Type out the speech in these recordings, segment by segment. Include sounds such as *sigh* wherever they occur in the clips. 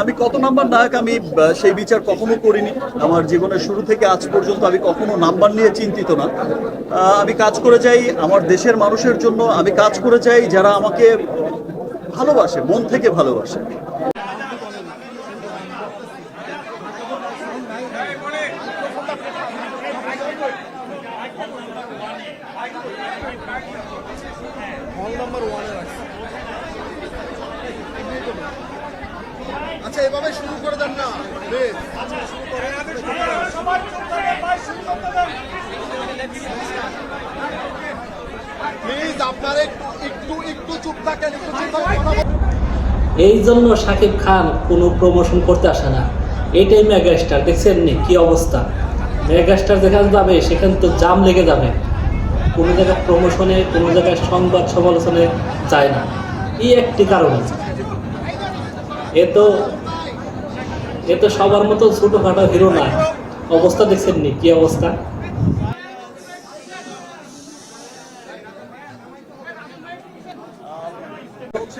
আমি কত নাম্বার নায়ক আমি সেই বিচার কখনো করিনি। আমার জীবনের শুরু থেকে আজ পর্যন্ত আমি কখনো নাম্বার নিয়ে চিন্তিত না। আমি কাজ করে যাই আমার দেশের মানুষের জন্য। আমি কাজ করে যাই যারা আমাকে ভালোবাসে, মন থেকে ভালোবাসে। আচ্ছা এভাবে শুরু করে দেন না। প্লিজ, আপনারা একটু একটু চুপ থাকেন, একটু। এই জন্য শাকিব খান কোনো প্রমোশন করতে আসে না। এটাই মেগাস্টার দেখছেন নি কি অবস্থা? মেগাস্টার যেখানে যাবে, সেখানে তো জাম লেগে যাবে। কোনো জায়গায় প্রমোশনে কোনো জায়গায় সংবাদ সমালোচনে যায় না। এই একটি কারণ। এ তো এ তো সবার মতো ছোটোখাটো হিরো না। অবস্থা দেখছেন নি, কি অবস্থা?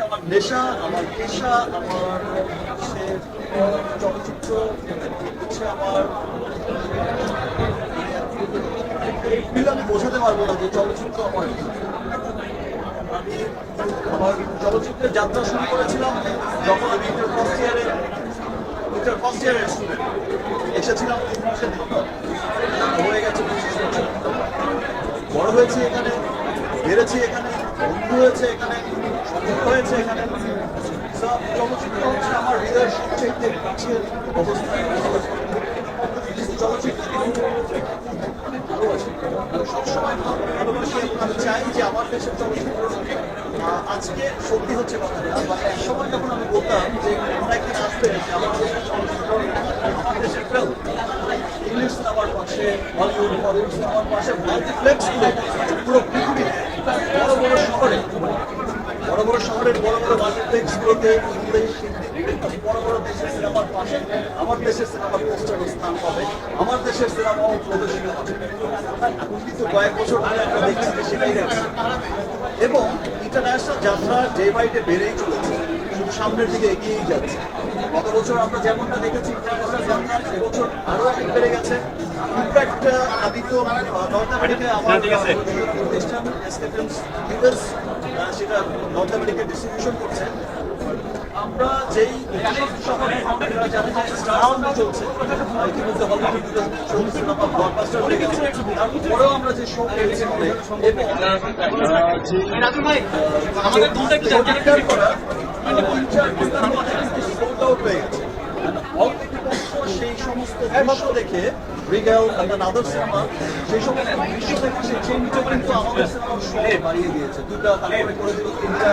আমার নেশা, আমার পেশা, আমার হচ্ছে চলচ্চিত্র, হচ্ছে আমার আমি বোঝাতে পারব না যে চলচ্চিত্র আমার। আমি আমার চলচ্চিত্রের যাত্রা শুরু করেছিলাম যখন আমি ফার্স্ট ইয়ারে এসেছিলাম হয়ে গেছে বড় হয়েছি এখানে, বেড়েছি এখানে, বন্ধু হয়েছে এখানে হয়েছে এখানে। চলচ্চিত্র হচ্ছে আমার হৃদয়ের সবচেয়ে কাছের অবস্থান চলচ্চিত্র। ভালোবাসি। আমি সবসময় ভালোবাসি। এবং আমি চাই যে আমার দেশের আহ, আজকে সত্যি হচ্ছে কথাটা। বা এক সময় যখন আমি বলতাম যে আমরা একদিন আসবে আমার দেশের আমার দেশের ফিল্ম ইংলিশ সিনেমার পাশে হলিউড হলিউড সিনেমার পাশে মাল্টিপ্লেক্স পুরো পৃথিবীতে বড় বড় শহরে বড় বড় শহরের বড় বড় মাল্টিপ্লেক্সগুলোতে ইংলিশ বড় বড় দেশের সিনেমার পাশে আমার দেশের সিনেমার পোস্টার স্থান পাবে আমার দেশের সিনেমাও প্রদর্শিত হবে। এখন কিন্তু কয়েক বছর ধরে আমরা দেখছি যে সেটাই হচ্ছে এবং ইন্টারন্যাশনাল যাত্রা ডে বাই ডে বেড়েই চলেছে শুধু সামনের দিকে এগিয়েই যাচ্ছে। গত বছর আমরা যেমনটা দেখেছি ইন্টারন্যাশনাল যাত্রা এবছর আরও অনেক বেড়ে গেছে। ইনফ্যাক্ট আমি তো নর্থ আমেরিকায় আমার প্রতিষ্ঠান সেটা নর্থ আমেরিকায় ডিস্ট্রিবিউশন করছে। আমরা যেই শহরে আপনারা জানেন যে স্টার চলছে। আহ, ইতিমধ্যে হলিউডে চলছে সিনেমা ব্লকবাস্টার হয়ে গেছে। তারপরেও আমরা যে শো পেয়েছি এবং আমাদের দুটো একটু করা সোল্ড আউট গেছে। সেই সমস্ত দৃশ্য দেখে রিগেল অ্যান্ড আদার সিনেমা সেই সমস্ত দৃশ্য দেখে সেই চেঞ্জটা কিন্তু আমাদের সিনেমার শো বাড়িয়ে দিয়েছে। দুটা তারপরে করে দিল তিনটা।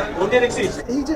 এই যে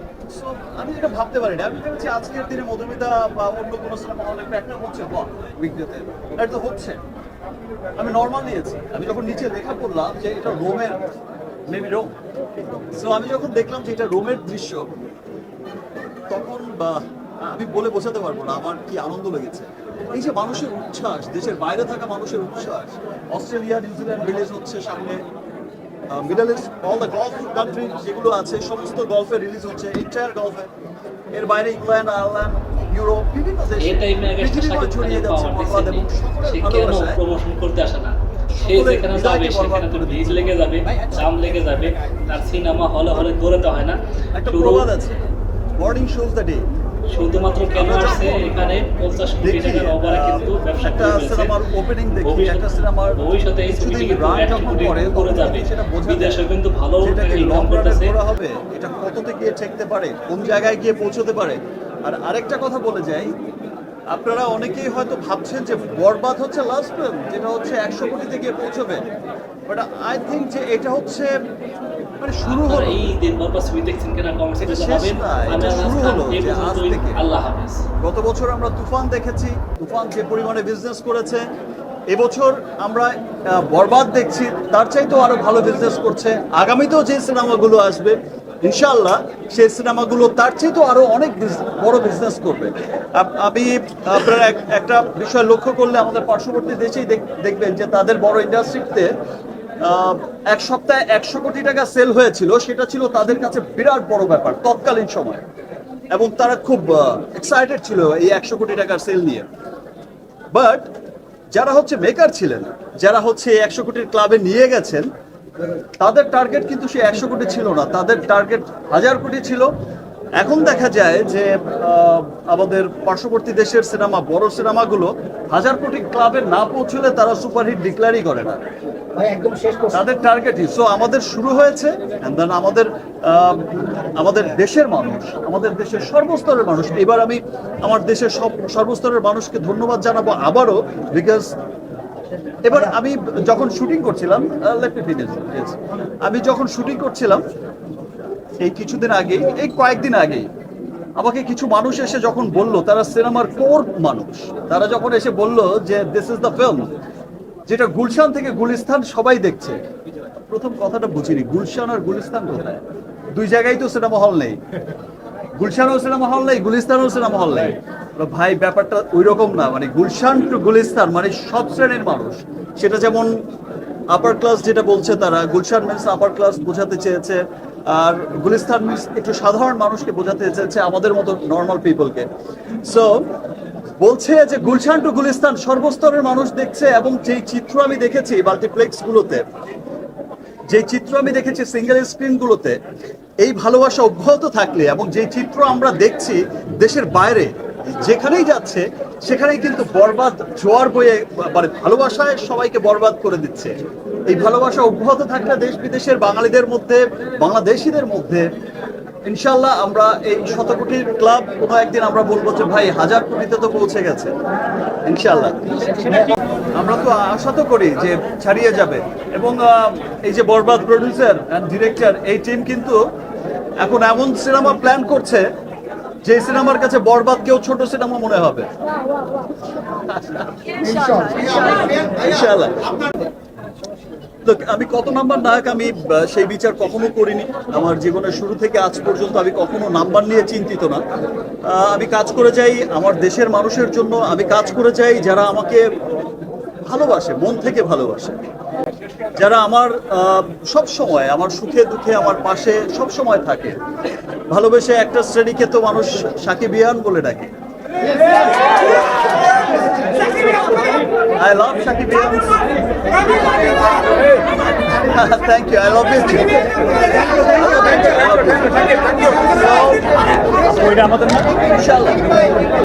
আমি যেটা ভাবতে পারি না আমি ভেবেছি আজকের দিনে মধুমিতা বা অন্য কোনো সিনেমা হলে একটা হচ্ছে এটা তো হচ্ছে। আমি নর্মাল নিয়েছি। আমি যখন নিচে লেখা পড়লাম যে এটা রোমের মেবি রোম। সো আমি যখন দেখলাম যে এটা রোমের দৃশ্য, তখন বা আমি বলে বোঝাতে পারব না, আমার কি আনন্দ লেগেছে। এই যে মানুষের উচ্ছ্বাস, দেশের বাইরে থাকা মানুষের উচ্ছ্বাস, অস্ট্রেলিয়া, নিউজিল্যান্ড রিলিজ হচ্ছে সামনে। Middle East all the Gulf country যেগুলো আছে সমস্ত গলফে রিলিজ হচ্ছে এন্টায়ার গলফে এর বাইরে ইংল্যান্ড আয়ারল্যান্ড ইউরোপ বিভিন্ন দেশে শাকিব ছড়িয়ে যাচ্ছে বরবাদ এবং সকলের ভালোবাসায়। প্রমোশন করতে আসে না? সে যেখানে যাবে সেখানে তো ভিড় লেগে যাবে জাম লেগে যাবে তার সিনেমা হলে হলে দৌড়াতে হয় না। একটা প্রবাদ আছে। মর্নিং শোজ দ্য ডে শুধুমাত্র কেন আসছে এখানে পঞ্চাশ কোটি টাকার ওভারে কিন্তু ব্যবসা করে। সিনেমার ওপেনিং দেখি ভবিষ্যতে- একটা সিনেমার ভবিষ্যতে এই ছবিটি কিন্তু একশো কোটি করে যাবে। বিদেশে কিন্তু ভালো ইনকাম করতেছে। হবে এটা কততে গিয়ে ঠেকতে পারে কোন জায়গায় গিয়ে পৌঁছতে পারে। আর আরেকটা কথা বলে যাই আপনারা অনেকেই হয়তো ভাবছেন যে বরবাদ হচ্ছে লাস্ট ফিল্ম যেটা হচ্ছে একশো কোটিতে গিয়ে পৌঁছবে। বাট আই থিঙ্ক যে এটা হচ্ছে মানে শুরু হলো। এই দিন বারবার ছবি দেখছেন কিনা জানাবেন আমি শুরু হলো যে আজ। থেকে। আল্লাহ হাফেজ। গত বছর আমরা তুফান দেখেছি তুফান যে পরিমাণে বিজনেস করেছে। এবছর আমরা বরবাদ দেখছি তার চাইতেও আরও ভালো বিজনেস করছে। আগামীতেও যে সিনেমাগুলো আসবে ইনশাআল্লাহ সেই সিনেমাগুলো তার চাইতেও আরও অনেক বড় বিজনেস করবে। আমি আপনারা এক- একটা বিষয় লক্ষ্য করলে আমাদের পার্শ্ববর্তী দেশেই দেখ- দেখবেন যে তাদের বড় ইন্ডাস্ট্রিতে এক সপ্তাহে একশো কোটি টাকা সেল হয়েছিল। সেটা ছিল তাদের কাছে বিরাট বড় ব্যাপার, তৎকালীন সময়। এবং তারা খুব এক্সাইটেড ছিল এই একশো কোটি টাকার সেল নিয়ে। বাট যারা হচ্ছে মেকার ছিলেন, যারা হচ্ছে একশো কোটির ক্লাবে নিয়ে গেছেন, তাদের টার্গেট কিন্তু সে একশো কোটি ছিল না। তাদের টার্গেট হাজার কোটি ছিল। এখন দেখা যায় যে আমাদের পার্শ্ববর্তী দেশের সিনেমা বড় সিনেমাগুলো হাজার কোটি ক্লাবে না পৌঁছলে তারা সুপারহিট ডিক্লারই করে না। তাদের টার্গেটই সো আমাদের শুরু হয়েছে আমাদের আমাদের দেশের মানুষ আমাদের দেশের সর্বস্তরের মানুষ। এবার আমি আমার দেশের সব সর্বস্তরের মানুষকে ধন্যবাদ জানাব আবারও বিকজ এবার আমি যখন শুটিং করছিলাম. আমি যখন শুটিং করছিলাম এই কিছুদিন আগে, এই কয়েকদিন আগেই আমাকে কিছু মানুষ এসে যখন বলল, তারা সিনেমার কোর মানুষ। তারা যখন এসে বলল যে দিস ইজ দ্য ফিল্ম যেটা গুলশান থেকে গুলিস্তান সবাই দেখছে। প্রথম কথাটা বুঝিনি, গুলশান আর গুলিস্তান কোথায়? দুই জায়গায় তো সিনেমা হল নেই। গুলশানও সিনেমা হল নেই, গুলিস্তানও সিনেমা হল নেই। ভাই, ব্যাপারটা ওই রকম না মানে গুলশান টু গুলিস্তান মানে সব শ্রেণির মানুষ। সেটা যেমন আপার ক্লাস যেটা বলছে তারা, গুলশান মিন্স আপার ক্লাস বোঝাতে চেয়েছে। আর গুলিস্তান মিন্স একটু সাধারণ মানুষকে বোঝাতে চেয়েছে আমাদের মতো নর্মাল পিপলকে সো বলছে যে গুলশান টু গুলিস্তান সর্বস্তরের মানুষ দেখছে এবং যেই চিত্র আমি দেখেছি মাল্টিপ্লেক্স গুলোতে যে চিত্র আমি দেখেছি সিঙ্গেল স্ক্রিন গুলোতে এই ভালোবাসা অব্যাহত থাকলে এবং যে চিত্র আমরা দেখছি দেশের বাইরে, যেখানেই যাচ্ছে, সেখানেই কিন্তু বরবাদ, জোয়ার বয়ে মানে ভালোবাসায় সবাইকে বরবাদ করে দিচ্ছে। এই ভালোবাসা অব্যাহত থাকলে দেশ বিদেশের বাঙালিদের মধ্যে বাংলাদেশিদের মধ্যে। ইনশাল্লাহ আমরা এই শত কোটির ক্লাব কোনো একদিন আমরা বলব যে ভাই হাজার কোটিতে তো পৌঁছে গেছে। ইনশাল্লাহ আমরা তো আশা তো করি যে ছাড়িয়ে যাবে। এবং এই যে বরবাদ প্রডিউসার অ্যান্ড ডিরেক্টর এই টিম কিন্তু এখন এমন সিনেমা প্ল্যান করছে যে সিনেমার কাছে বরবাদ কেউ ছোট সিনেমা মনে হবে। ইনশাআল্লাহ। আমি কত নাম্বার নায়ক আমি সেই বিচার কখনো করিনি। আমার জীবনের শুরু থেকে আজ পর্যন্ত আমি কখনো নাম্বার নিয়ে চিন্তিত না। আমি কাজ করে যাই আমার দেশের মানুষের জন্য। আমি কাজ করে যাই যারা আমাকে ভালোবাসে, মন থেকে ভালোবাসে। যারা আমার সব সময় আমার সুখে দুঃখে আমার পাশে সব সময় থাকে। ভালোবেসে একটা শ্রেণীকে তো মানুষ সাকিবিয়ান বলে ডাকে। I love Shakib *laughs* Thank you. I love you too. Thank you. I love you. Thank